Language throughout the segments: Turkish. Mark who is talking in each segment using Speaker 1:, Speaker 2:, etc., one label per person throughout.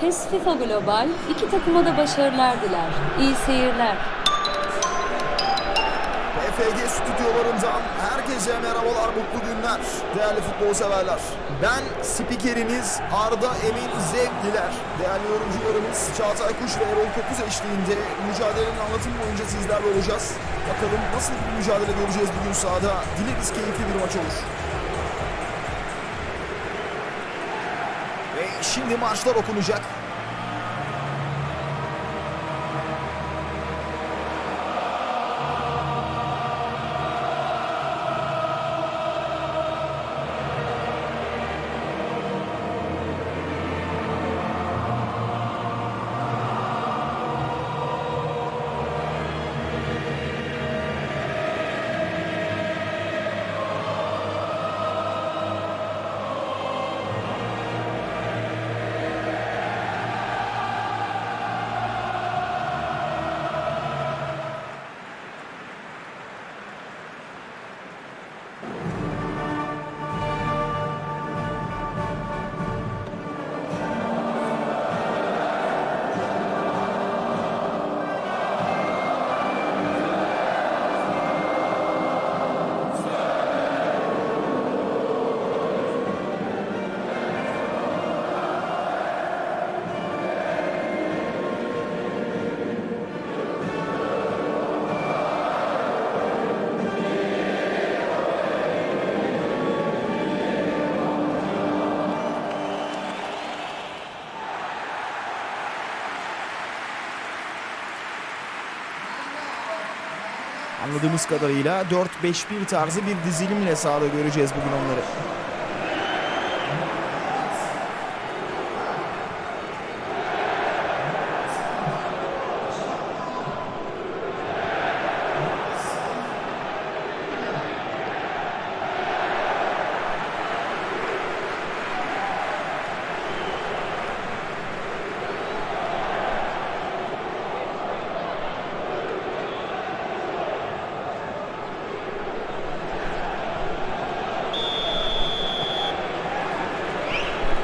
Speaker 1: PES FIFA Global iki takıma da başarılar diler. İyi seyirler.
Speaker 2: PFG stüdyolarından herkese merhabalar, mutlu günler değerli futbol severler. Ben spikeriniz Arda Emin Zevkliler. Değerli yorumcularımız Çağatay Kuş ve Erol Kopuz eşliğinde mücadelenin anlatım boyunca sizlerle olacağız. Bakalım nasıl bir mücadele göreceğiz bugün sahada. Dileriz keyifli bir maç olur. Ve şimdi maçlar okunacak. Anladığımız kadarıyla 4-5-1 tarzı bir dizilimle sahada göreceğiz bugün onları.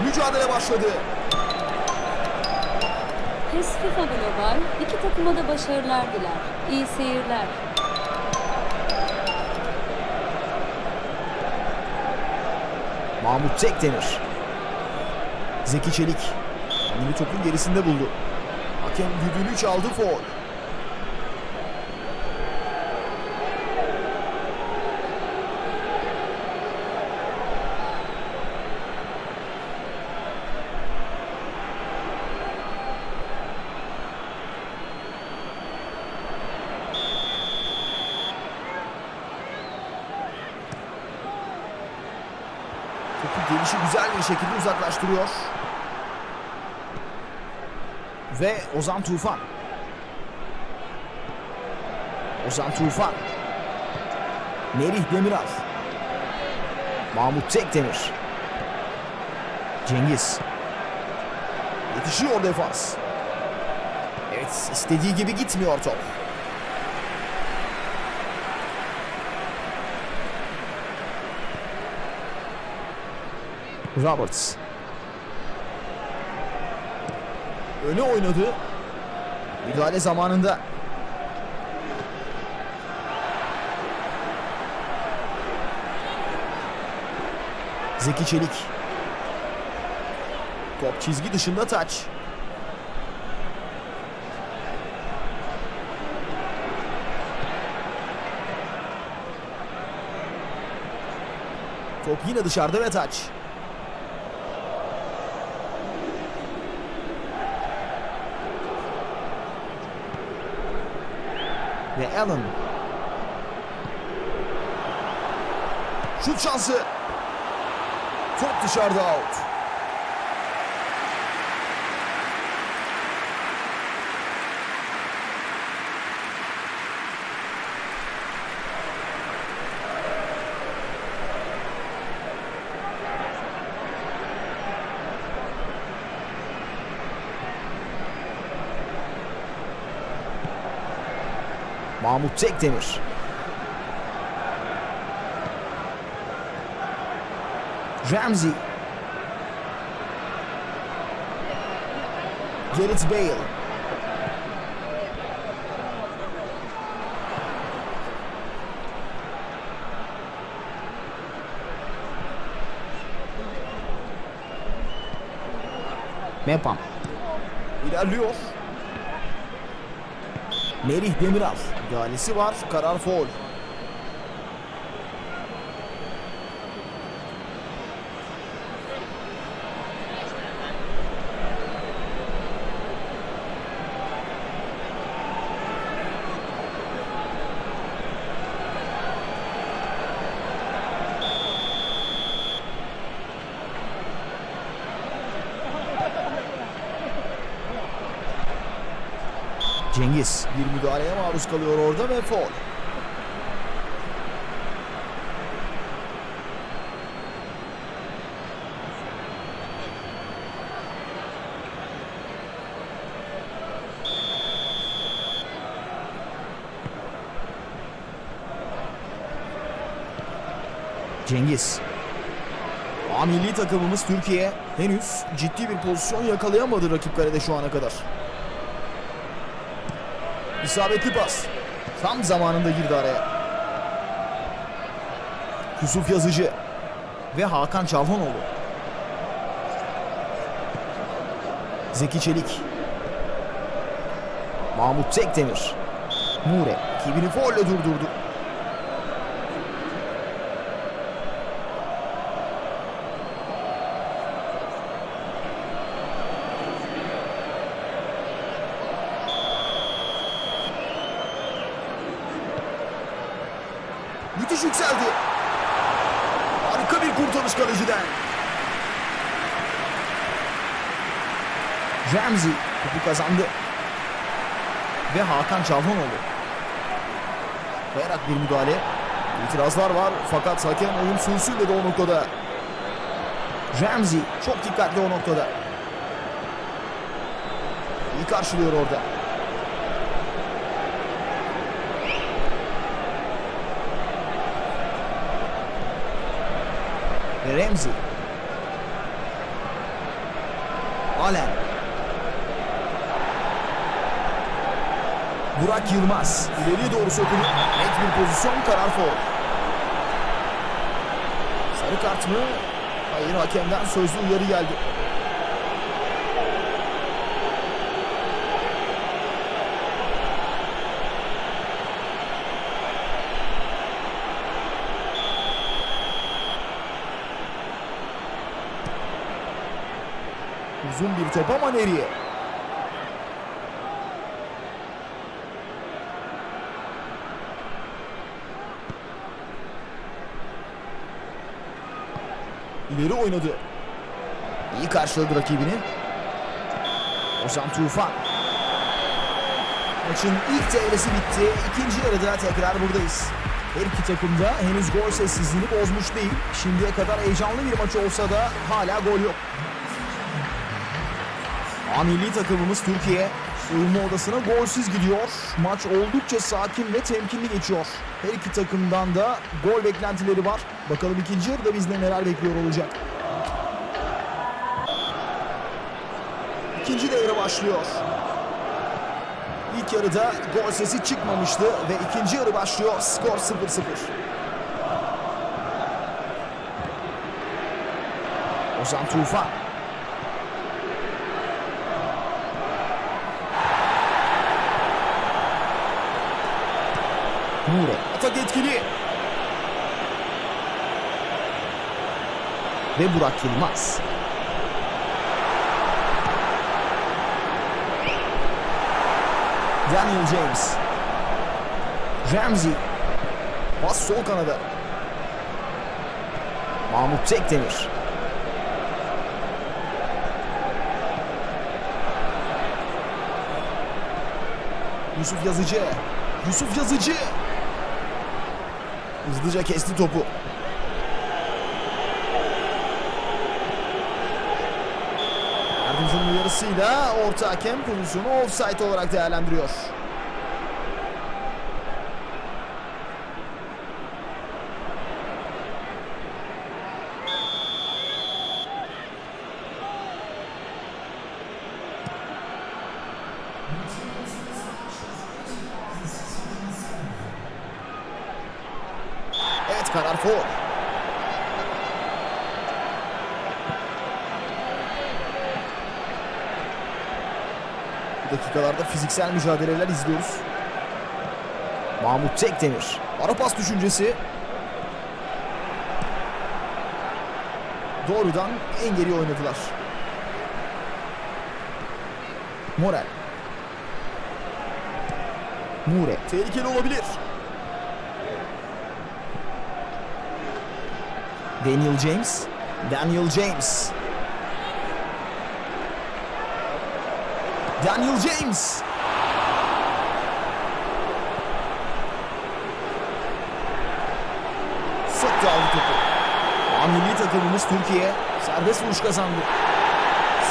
Speaker 2: Mücadele başladı.
Speaker 1: PES FIFA Global iki takıma da başarılar diler. İyi seyirler.
Speaker 2: Mahmut Tekdemir. Zeki Çelik. Kendini topun gerisinde buldu. Hakem düdüğünü çaldı foul. Topu gelişi güzel bir şekilde uzaklaştırıyor. Ve Ozan Tufan. Ozan Tufan. Merih Demiral. Mahmut Tekdemir. Cengiz. Yetişiyor defans. Evet istediği gibi gitmiyor top. Roberts. Öne oynadı. Müdahale zamanında. Zeki Çelik. Top çizgi dışında taç. Top yine dışarıda ve taç. Ve Allen. Şut şansı. Top dışarıda out. Mahmut Tekdemir. Ramsey. Gareth Bale. Mepam. İlerliyor. Merih Demiral. Müdahalesi var. Karar foul. Cengiz bir müdahaleye maruz kalıyor orada ve foul. Cengiz. A milli takımımız Türkiye henüz ciddi bir pozisyon yakalayamadı rakip kalede şu ana kadar. İsabetli pas. Tam zamanında girdi araya. Yusuf Yazıcı ve Hakan Çalhanoğlu. Zeki Çelik. Mahmut Tekdemir. Mure rakibini folle durdurdu. Müthiş yükseldi. Harika bir kurtarış kaleciden. Ramsey topu kazandı. Ve Hakan Çalhanoğlu. Kayarak bir müdahale. İtirazlar var fakat hakem oyun sürsün dedi o noktada. Ramsey çok dikkatli o noktada. İyi karşılıyor orada. Ramsey. Allen. Burak Yılmaz. İleriye doğru sokulup net bir pozisyon karar foul. Sarı kart mı? Hayır hakemden sözlü uyarı geldi. Uzun bir top ama nereye? İleri oynadı. İyi karşıladı rakibini. Ozan Tufan. Maçın ilk devresi bitti. İkinci yarıda tekrar buradayız. Her iki takım da henüz gol sessizliğini bozmuş değil. Şimdiye kadar heyecanlı bir maç olsa da hala gol yok. A takımımız Türkiye soyunma odasına golsüz gidiyor. Maç oldukça sakin ve temkinli geçiyor. Her iki takımdan da gol beklentileri var. Bakalım ikinci yarıda bizde neler bekliyor olacak. İkinci devre başlıyor. İlk yarıda gol sesi çıkmamıştı ve ikinci yarı başlıyor. Skor 0-0. Ozan Tufan. Mure. Atak etkili. Ve Burak Yılmaz. Daniel James. Ramsey. Pas sol kanada. Mahmut Tekdemir. Yusuf Yazıcı. Yusuf Yazıcı. Hızlıca kesti topu. Yardımcının uyarısıyla orta hakem pozisyonu offside olarak değerlendiriyor. karar foul. Bu dakikalarda fiziksel mücadeleler izliyoruz. Mahmut Tekdemir. Ara pas düşüncesi. Doğrudan en geri oynadılar. Morel. Mure. Tehlikeli olabilir. Daniel James. Daniel James. Daniel James. Soktu aldı topu. A milli takımımız Türkiye serbest vuruş kazandı.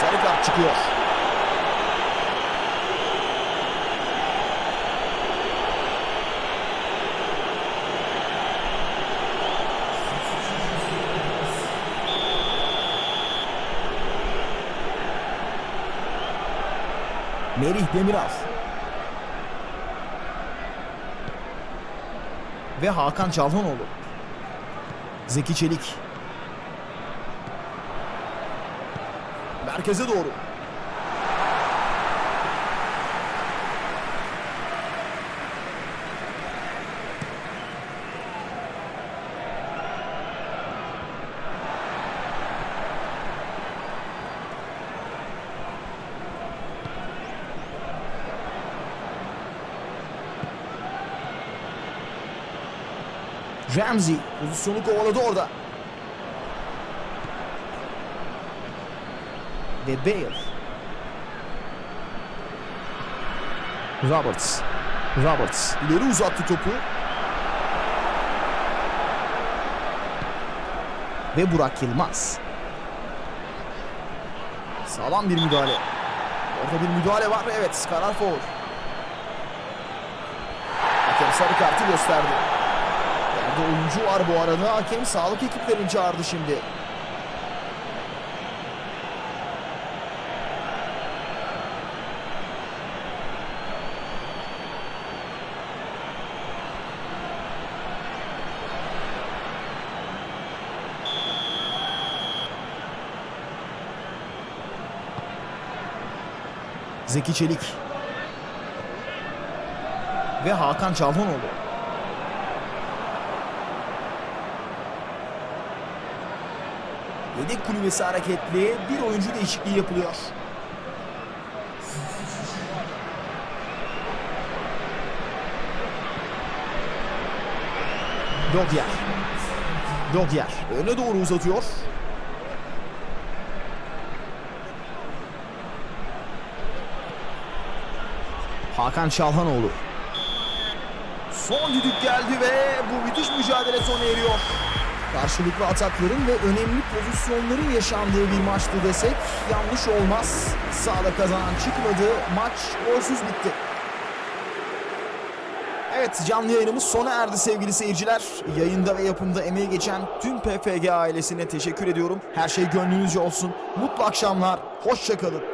Speaker 2: Sarı kart çıkıyor. Merih Demiral. Ve Hakan Çalhanoğlu. Zeki Çelik. Merkeze doğru. Ramsey pozisyonu kovaladı orada. Ve Bale. Roberts. Roberts ileri uzattı topu. Ve Burak Yılmaz. Sağlam bir müdahale. Orada bir müdahale var. Evet karar foul. Hakem sarı kartı gösterdi. Yerde oyuncu var bu arada. Hakem sağlık ekiplerini çağırdı şimdi. Zeki Çelik. Ve Hakan Çalhanoğlu. Yedek kulübesi hareketli bir oyuncu değişikliği yapılıyor. Dogyer. Dogyer öne doğru uzatıyor. Hakan Çalhanoğlu. Son düdük geldi ve bu müthiş mücadele sona eriyor. Karşılıklı atakların ve önemli pozisyonların yaşandığı bir maçtı desek yanlış olmaz. Sağda kazanan çıkmadı, maç golsüz bitti. Evet canlı yayınımız sona erdi sevgili seyirciler. Yayında ve yapımda emeği geçen tüm PFG ailesine teşekkür ediyorum. Her şey gönlünüzce olsun. Mutlu akşamlar, hoşçakalın.